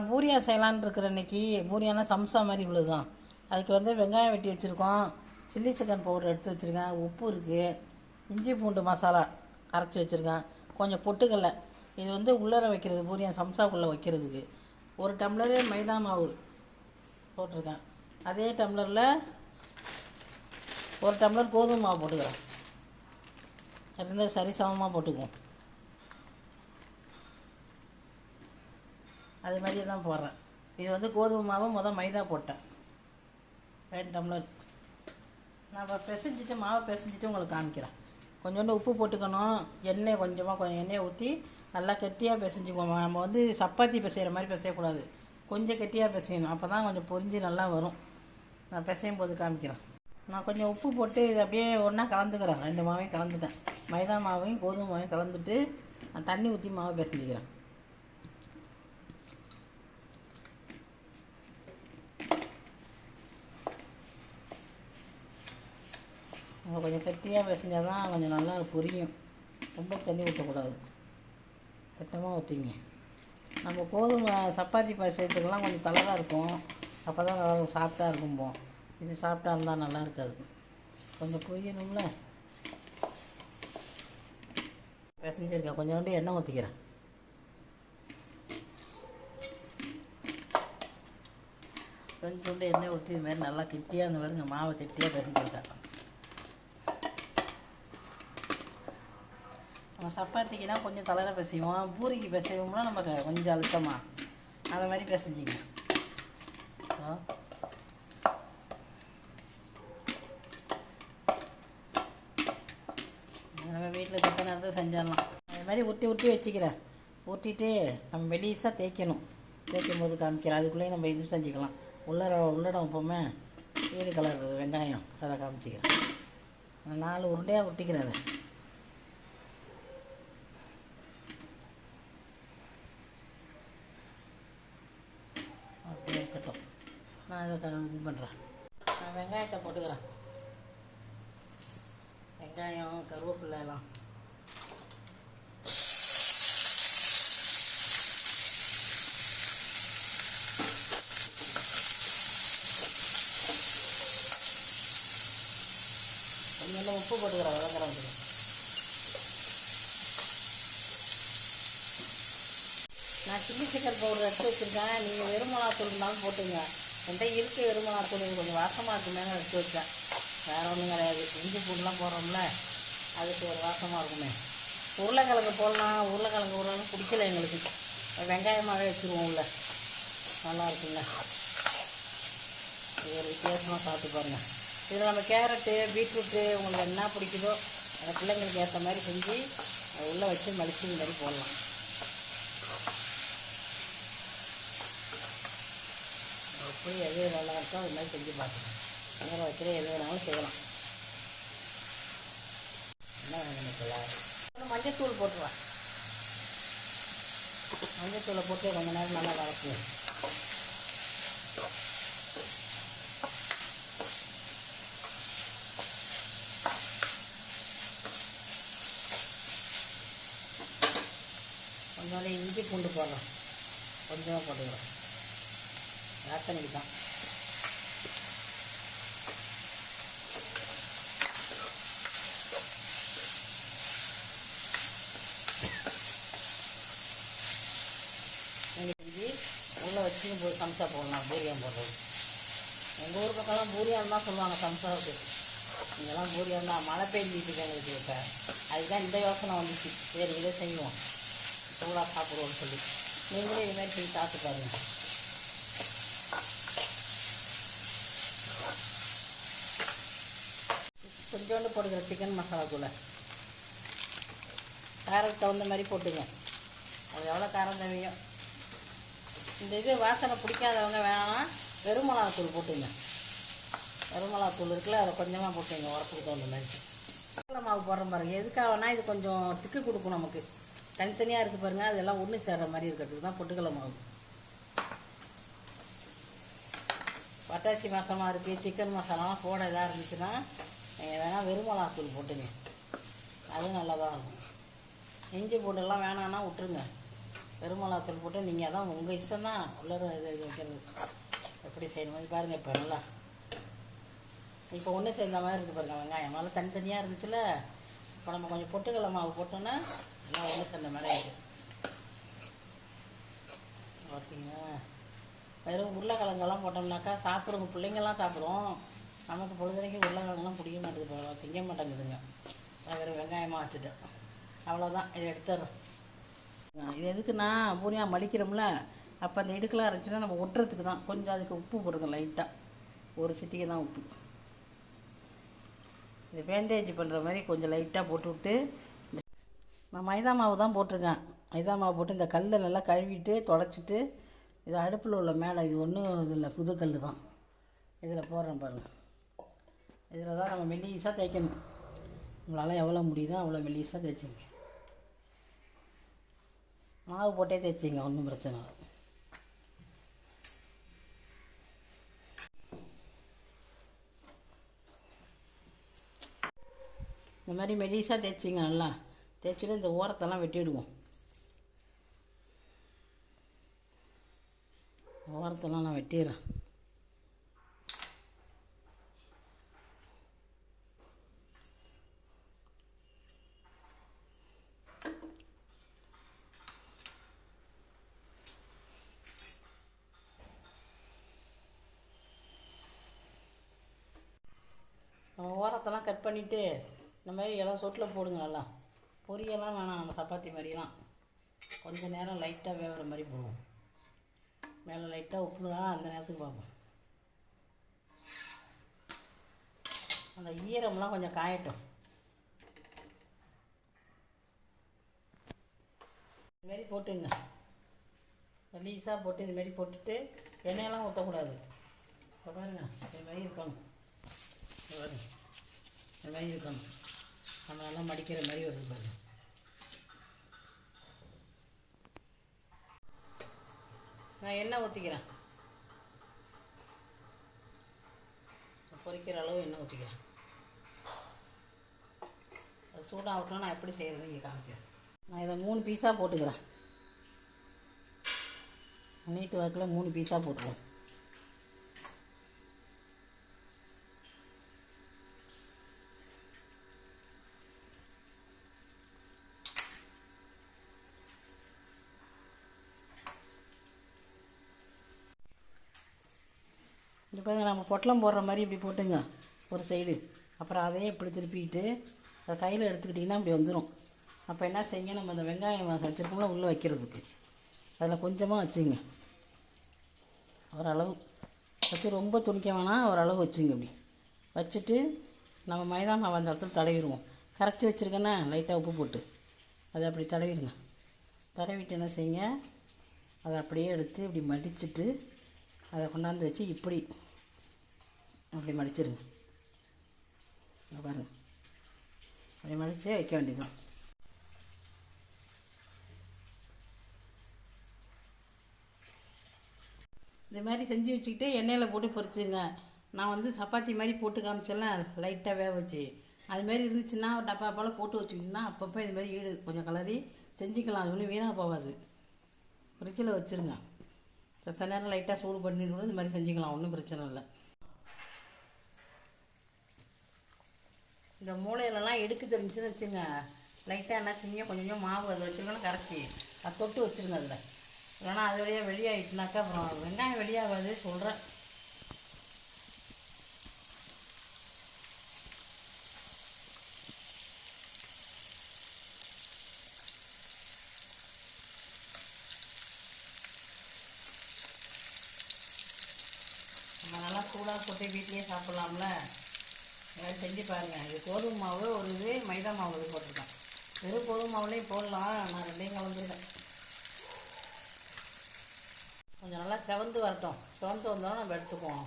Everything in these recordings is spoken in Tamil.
நான் பூரியா செய்யலான் இருக்கிற இன்றைக்கி பூரியானா சம்சா மாதிரி இவ்வளோ தான் அதுக்கு வந்து வெங்காயம் வெட்டி வச்சுருக்கோம். சில்லி சிக்கன் பவுடர் எடுத்து வச்சுருக்கேன். உப்பு இருக்குது இஞ்சி பூண்டு மசாலா அரைச்சி வச்சுருக்கேன். கொஞ்சம் பொட்டுக்கடலை. இது வந்து உள்ளர வைக்கிறது பூரியா சம்சாக்குள்ளே வைக்கிறதுக்கு. ஒரு டம்ளரு மைதா மாவு போட்டிருக்கேன். அதே டம்ளரில் ஒரு டம்ளர் கோதுமை மாவு போட்டுக்கிறேன். இருந்தால் சரி சமமாக போட்டுக்குவோம். அது மாதிரியே தான் போடுறேன். இது வந்து கோதுமை மாவு மொதல் மைதா போட்டேன். ரெண்டு டம்ளர். நான் இப்போ பிசைஞ்சிட்டு மாவை பிசைஞ்சிட்டு உங்களுக்கு காமிக்கிறேன். கொஞ்சோண்டு உப்பு போட்டுக்கணும். எண்ணெய் கொஞ்சமாக கொஞ்சம் எண்ணெயை ஊற்றி நல்லா கெட்டியாக பிசைஞ்சுக்குவோம் நம்ம வந்து சப்பாத்தி பிசைகிற மாதிரி பிசையக்கூடாது. கொஞ்சம் கெட்டியாக பிசையணும். அப்போ தான் கொஞ்சம் பொரிஞ்சு நல்லா வரும். நான் பிசையும் போது காமிக்கிறேன். நான் கொஞ்சம் உப்பு போட்டு இது அப்படியே ஒன்றா கலந்துக்கிறேன். ரெண்டு மாவையும் கலந்துட்டேன். மைதா மாவையும் கோதுமை மாவையும் கலந்துட்டு நான் தண்ணி ஊற்றி மாவை பிசைஞ்சிக்கிறேன். நம்ம கொஞ்சம் கெட்டியாக பிசைஞ்சால் தான் கொஞ்சம் நல்லா புரியும். ரொம்ப தண்ணி ஊற்றக்கூடாது திட்டமாக ஊற்றிங்க நம்ம கோதுமை சப்பாத்தி பிசைறதுக்கெல்லாம் கொஞ்சம் தலதாக இருக்கும். அப்போ தான் நல்லா சாஃப்டாக இருக்கும்போம். இது சாஃப்டாக இருந்தால் நல்லா இருக்காது. கொஞ்சம் புரியணும்ல? பிசைஞ்சிருக்கேன். கொஞ்சோண்டு எண்ணெய் ஊற்றிக்கிறேன் கொஞ்சோண்டு எண்ணெய் ஊற்றி இது மாதிரி நல்லா கெட்டியாக அந்த மாதிரி மாவை கெட்டியாக பிசைஞ்சிருக்கேன். நம்ம சப்பாத்திக்குனா கொஞ்சம் தளர பிசைவோம் பூரிக்கு பிசைவோம்னா நமக்கு கொஞ்சம் அழுத்தமாக அந்த மாதிரி பிசைஞ்சிங்க. நம்ம வீட்டில் சிக்கன் இருந்தால் செஞ்சிடலாம். அது மாதிரி உருட்டி உருட்டி வச்சுக்கிறேன் உருட்டிட்டு நம்ம மெலிசாக தேய்க்கணும். தேய்க்கும் போது காமிக்கிறேன். அதுக்குள்ளேயே நம்ம இது செஞ்சுக்கலாம். உள்ளர உள்ளடம் எப்போவுமே ஈடு கலர் வெங்காயம் அதை காமிச்சிக்கிறேன். நாலு உருண்டையாக ஒட்டிக்கிறேன் அதை அப்படியே இருக்கட்டும் நான் இதை இது பண்ணுறேன் நான் வெங்காயத்தை போட்டுக்கிறேன். வெங்காயம் கருவேப்பிலை எல்லாம். கொஞ்சம் உப்பு போட்டுக்கிறேன் வளர்க்குறேன் நான் சில்லி சிக்கன் பவுடர் எடுத்து வச்சுருக்கேன். நீங்கள் வெறுமலாத்தூள் இருந்தாலும் போட்டுங்க என்கிட்ட இருக்குது வெறுமலாத்தூள் இது கொஞ்சம் வாசமாக இருக்குமே எடுத்து வச்சேன். வேறு ஒன்றும் கிடையாது. இஞ்சி பூண்டுலாம் போடுறோம்ல அதுக்கு ஒரு வாசமாக இருக்குமே. உருளைக்கிழங்கு போடலாம் உருளைக்கிழங்கு உருளைன்னு பிடிக்கல எங்களுக்கு. வெங்காயமாகவே வச்சுருவோம் உள்ள. நல்லா இருக்குங்க. இது ஒரு வித்தியாசமாக சாப்பிட்டு பாருங்கள் இதில் நம்ம கேரட்டு பீட்ரூட்டு உங்களுக்கு என்ன பிடிக்குதோ அந்த பிள்ளைங்களுக்கு ஏற்ற மாதிரி செஞ்சு உள்ளே வச்சு மலிச்சு இந்த மாதிரி போடலாம். எப்படி எது நல்லா இருக்கோ அது மாதிரி செஞ்சு பார்க்கலாம் நேரம் வைக்கிற எது வேணாலும் செய்யலாம். என்ன வேணும் மஞ்சத்தூள் போட்டுருவேன். மஞ்சத்தூளை போட்டு ரொம்ப நேரம் நல்லா வளர்க்குவேன் கொஞ்சோண்டு இஞ்சி பூண்டு போடுறோம் கொஞ்சமாக போட்டுக்கிறோம் ராசனைக்கு தான் செஞ்சு உள்ளே வச்சு சம்சா போடலாம் பூரியம் போடுறது. எங்கள் ஊர் பக்கம்லாம் பூரியான் தான் சொல்லுவாங்க சம்சாவுக்கு இங்கெல்லாம் பூரியான் தான். மழை பெஞ்சிட்டு எங்களுக்கு இப்போ. அதுதான் இந்த யோசனை வந்துச்சு. சரி இதை செய்வோம். சூடாக சாப்பிடுவோம்னு சொல்லி. நீங்களே இது மாதிரி செஞ்சு சாப்பிட்டு பாருங்க. கொஞ்சோண்டு போடுகிற சிக்கன் மசாலா தூளை காரத்துக்கு தகுந்த மாதிரி போட்டுங்க. அது எவ்வளோ காரம் தேவையோ. இந்த இது வாசனை பிடிக்காதவங்க வேணாம் வெறும் மிளகாத்தூள் போட்டுங்க. வெறும் மிளகாத்தூள் இருக்குல்ல அதை கொஞ்சமாக போட்டுங்க உரப்புக்கு தகுந்த மாதிரி. கடலை மாவு போடுற பாருங்க. எதுக்காகனா இது கொஞ்சம் திக்கு கொடுக்கும் நமக்கு. தனித்தனியாக இருக்குது பாருங்க அதெல்லாம் ஒன்று சேர்ற மாதிரி இருக்கிறதுக்கு தான் பொட்டுக்கடலை மாவு. பட்டாசி மசாலா இருக்குது சிக்கன் மசாலாலாம் போட இதாக இருந்துச்சுன்னா நீங்கள் வேணால் வெறுமளாத்தூள் போட்டுங்க. அது நல்லா தான் இருக்கும். இஞ்சி பூண்டெல்லாம் வேணான்னா விட்டுருங்க. வெறுமளாத்தூள் போட்டு நீங்கள் தான் உங்கள் இஷ்டம் தான் உள்ளர இது வைக்கிறது. எப்படி செய்யணும்? இது பாருங்கள் இப்போ நல்லா. இப்போ ஒன்று சேர்ந்த மாதிரி இருக்குது பாருங்க வெங்காயம். முதல்ல தனித்தனியாக இருந்துச்சுல? இப்போ நம்ம கொஞ்சம் பொட்டுக்கடலை மாவு போட்டோன்னா எல்லாம் ஒன்று சேர்ந்த மாதிரி ஆயிடுது பார்த்தீங்களா வெறும் உருளைக்கிழங்கெல்லாம் போட்டோம்னாக்கா சாப்பிடுங்க பிள்ளைங்கள்லாம் சாப்பிடும் நமக்கு பொழுதுனைக்கு உருளைக்கிழங்கெல்லாம் பிடிக்க மாட்டேங்குது போல திங்க மாட்டேங்குதுங்க. நான் வெறும் வெங்காயமாக வச்சுட்டேன். அவ்வளோதான் இதை எடுத்துடுறேன் இது எதுக்குன்னா பூனியா மடிக்கிறோம்ல அப்போ அந்த இடுக்கெலாம் இருந்துச்சுன்னா நம்ம ஒட்டுறதுக்கு தான். கொஞ்சம் அதுக்கு உப்பு போடுங்க லைட்டாக ஒரு சிட்டிக்கு தான் உப்பு. இது பேண்டேஜ் பண்ணுற மாதிரி கொஞ்சம் லைட்டாக போட்டு விட்டு நான் மைதா மாவு தான் போட்டிருக்கேன். மைதா மாவு போட்டு இந்த கல்லை நல்லா கழுவிட்டு தொடச்சிட்டு இது அடுப்பில் உள்ள மேலே இது ஒன்றும் இது இல்லை புது கல் தான். இதில் போடுறேன் பாருங்கள் இதில் தான் நம்ம மெல்லிஸாக தேய்க்கணும். உங்களால் எவ்வளோ முடியுதோ அவ்வளோ மெல்லிஸாக தேய்ச்சிங்க. மாவு போட்டே தேய்ச்சிங்க ஒன்றும் பிரச்சனை இல்லை. இந்த மாதிரி மெலிசாக தேய்ச்சிங்க நல்லா. தேய்ச்சிட்டு இந்த ஓரத்தெல்லாம் வெட்டிடுவோம். ஓரத்தெல்லாம் நான் வெட்டிடுறேன். நம்ம கட் பண்ணிவிட்டு இந்த மாதிரி எல்லாம் சொட்டில் போடுங்க நல்லா பொரியெல்லாம் வேணாம் நம்ம சப்பாத்தி மாதிரிலாம். கொஞ்ச நேரம் லைட்டாக வேகிற மாதிரி போடுவோம். மேலே லைட்டாக உப்பு தான் அந்த நேரத்துக்கு பார்ப்போம். அந்த ஈரம்லாம் கொஞ்சம் காயட்டும். இதுமாரி போட்டுங்க. ரிலீஸாக போட்டு இதுமாரி போட்டுட்டு எண்ணெயெல்லாம் ஊற்றக்கூடாது பாருங்கள் பாருங்க இது மாதிரி இருக்கணும். பாருங்கள் பாருங்க இருக்கணும். நம்ம நல்லா மடிக்கிற மாதிரி வருது பாருங்கள் நான் எண்ணெய் ஊற்றிக்கிறேன் பொரிக்கிற அளவு எண்ணெய் ஊற்றிக்கிறேன் அது சூடாகட்டும் நான் எப்படி செய்கிறது இங்கே காமிக்கிறேன். நான் இதை மூணு பீஸாக போட்டுக்கிறேன். நீட்டு வாக்கில் மூணு பீஸாக போட்டுக்கிறேன். இது பாருங்க நம்ம பொட்டலம் போடுற மாதிரி இப்படி போட்டுங்க ஒரு சைடு அப்புறம் அதையே இப்படி திருப்பிட்டு அதை கையில் எடுத்துக்கிட்டிங்கன்னா இப்படி வந்துடும் அப்போ என்ன செய்யுங்க நம்ம இந்த வெங்காயம் வச்சுருக்கோம்ல உள்ளே வைக்கிறதுக்கு. அதில் கொஞ்சமாக வச்சுங்க. ஓரளவு. வச்சு ரொம்ப துணிக்க வேணாம் ஓரளவு வச்சுங்க இப்படி. வச்சுட்டு நம்ம மைதா மாவு அந்த இடத்துல தடவிடுவோம். கரைச்சி வச்சுருக்கேன்னா லைட்டாக உப்பு போட்டு. அதை அப்படி தடவிடுங்க. தடவிட்டு என்ன செய்யுங்க அதை அப்படியே எடுத்து இப்படி மடிச்சுட்டு அதை கொண்டாந்து வச்சு இப்படி அப்படி மடிச்சிருங்க. பாருங்கள் பாருங்க. அப்படி மடித்து வைக்க வேண்டியதுதான். இந்த மாதிரி செஞ்சு வச்சுக்கிட்டு எண்ணெயில் போட்டு பொரிச்சுங்க. நான் வந்து சப்பாத்தி மாதிரி போட்டு காமிச்சேன்ல லைட்டாக வேக வச்சு. அது மாதிரி இருந்துச்சுன்னா ஒரு டப்பா போல் போட்டு வச்சுக்கிட்டிங்கன்னா அப்பப்போ இது மாதிரி ஈடு கொஞ்சம் கலரி செஞ்சுக்கலாம். அது ஒன்றும் வீணாக போகாது. ஃப்ரிட்ஜில் வச்சுருங்க. சத்த நேரம் லைட்டாக சூடு பண்ணிட்டு கூட இந்த மாதிரி செஞ்சுக்கலாம். ஒன்றும் பிரச்சனை இல்லை. இந்த மூளையிலலாம் எடுக்க தெரிஞ்சுன்னு வச்சுங்க. லைட்டாக என்ன செஞ்சு கொஞ்சம் கொஞ்சம் மாவு அதை வச்சுருக்கணும் கரைச்சி. அதை தொட்டு வச்சுருங்க அதில். இல்லைனா அது வழியாக வெளியாகிட்டுனாக்கா அப்புறம் வெங்காயம் வெளியாகாது சொல்கிறேன் நம்ம நல்லா சூடாக போட்டு வீட்லேயே சாப்பிட்லாம்ல? எல்லாம் செஞ்சு பாருங்கள் இது கோதுமை மாவு ஒரு இது மைதா மாவு இது போட்டிருக்கேன் வெறும் கோதுமை மாவுலேயும் போடலாம். நான் ரெண்டையும் கலந்துருக்கேன். கொஞ்சம் நல்லா செவந்து வரட்டும். செவந்து வந்தோம் நம்ம எடுத்துக்குவோம்.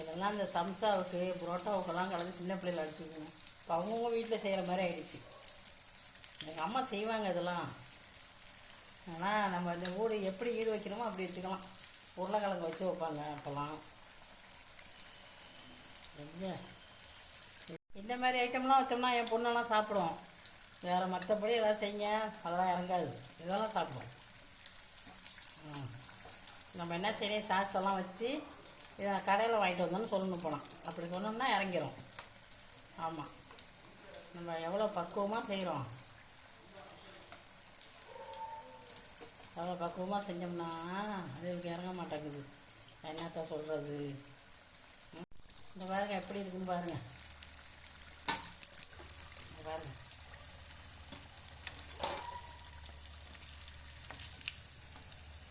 இதெல்லாம் இந்த சம்சாவுக்கு புரோட்டாவுக்கெல்லாம் கலந்து சின்ன பிள்ளைகள் அடிச்சுக்கணும் இப்போ அவங்கவுங்க வீட்டில் செய்கிற மாதிரி ஆயிடுச்சு. எங்கள் அம்மா செய்வாங்க இதெல்லாம். ஆனால் நம்ம இந்த ஊடு எப்படி ஈடு வைக்கிறோமோ அப்படி வச்சுக்கலாம் உருளைக்கிழங்கு வச்சு வைப்பாங்க அப்போல்லாம். இந்த மாதிரி ஐட்டம்லாம் வச்சோம்னா என் பொண்ணெல்லாம் சாப்பிடும். வேறு மற்றபடி எதாவது செய்யுங்க அதெல்லாம் இறங்காது. இதெல்லாம் சாப்பிடும். ம். நம்ம என்ன செய்யணும்? சாக்ஸ் எல்லாம் வச்சு இதை கடையில் வாங்கிட்டு வந்தோம்னு சொல்லணும் போனோம் அப்படி சொன்னோம்னா இறங்கிடும் ஆமாம் நம்ம எவ்வளோ பக்குவமாக செய்கிறோம் அவ்வளோ பக்குவமாக செஞ்சோம்னா அதுக்கு இறங்க மாட்டேங்குது. என்னத்த சொல்கிறது இந்த பாருங்க எப்படி இருக்குன்னு பாருங்க. பாருங்கள் பாருங்க.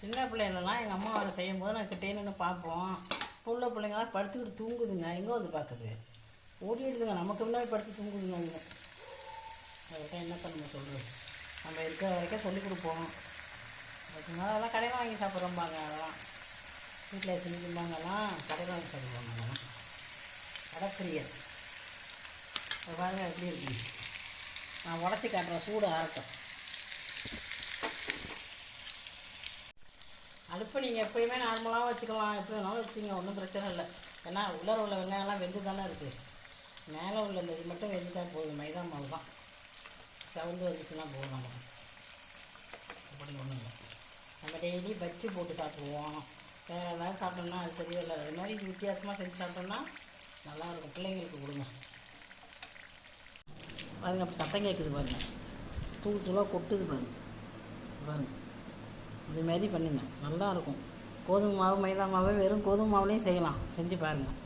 சின்ன பிள்ளைங்களெல்லாம் எங்கள் அம்மா அதை செய்யும்போது நான் கிட்டே நின்று பார்ப்போம். புள்ள பிள்ளைங்களாம் படுத்துக்கிட்டு தூங்குதுங்க. எங்கே வந்து பார்க்குது? ஓடிடுதுங்க நமக்கு முன்னாடி படுத்து தூங்குதுங்க அவங்க அதுக்கிட்ட என்ன நம்ம சொல்கிறது நம்ம இருக்கிற வரைக்கும் சொல்லிக் கொடுப்போம். அதுக்கு அதெல்லாம் கடையில் வாங்கி சாப்பிட்றோம்பாங்க அதெல்லாம். வீட்டில் செஞ்சும்பாங்கலாம் கடையில் வாங்கி சாப்பிடுவாங்க அதெல்லாம். கடைப்பிரியர் அது பாருங்கள் எப்படி இருக்கு. நான் உடச்சி காட்டுறேன். சூடு ஆரட்டும் அடுப்பை நீங்கள் எப்பயுமே நார்மலாக வச்சுக்கலாம். எப்படி வேணாலும் வச்சுங்க ஒன்றும் பிரச்சனை இல்லை. ஏன்னா உள்ளே உள்ள வெங்காயம்லாம் வெந்து தானே இருக்குது மேலே உள்ள இந்த இது மட்டும் வெந்துட்டா போதும். மைதா மாவு தான். சவுண்டு வந்துச்சுன்னா போதும் நமக்கு. அப்படி ஒன்றும் இல்லை. நம்ம டெய்லி பஜ்ஜி போட்டு சாப்பிடுவோம். வேறு ஏதாவது சாப்பிட்டோம்னா அது தெரியல அது மாதிரி வித்தியாசமாக செஞ்சு சாப்பிட்டோம்னா நல்லாயிருக்கும். பிள்ளைங்களுக்கு கொடுங்க. பாருங்க அப்படி சத்தம் கேட்குது பாருங்க. தூள் தூளாக கொட்டுது பாருங்க. பாருங்க. இதுமாரி பண்ணுங்க. நல்லாயிருக்கும். கோதுமை மாவு மைதா மாவு வெறும் கோதுமை மாவுலேயும் செய்யலாம். செஞ்சு பாருங்கள்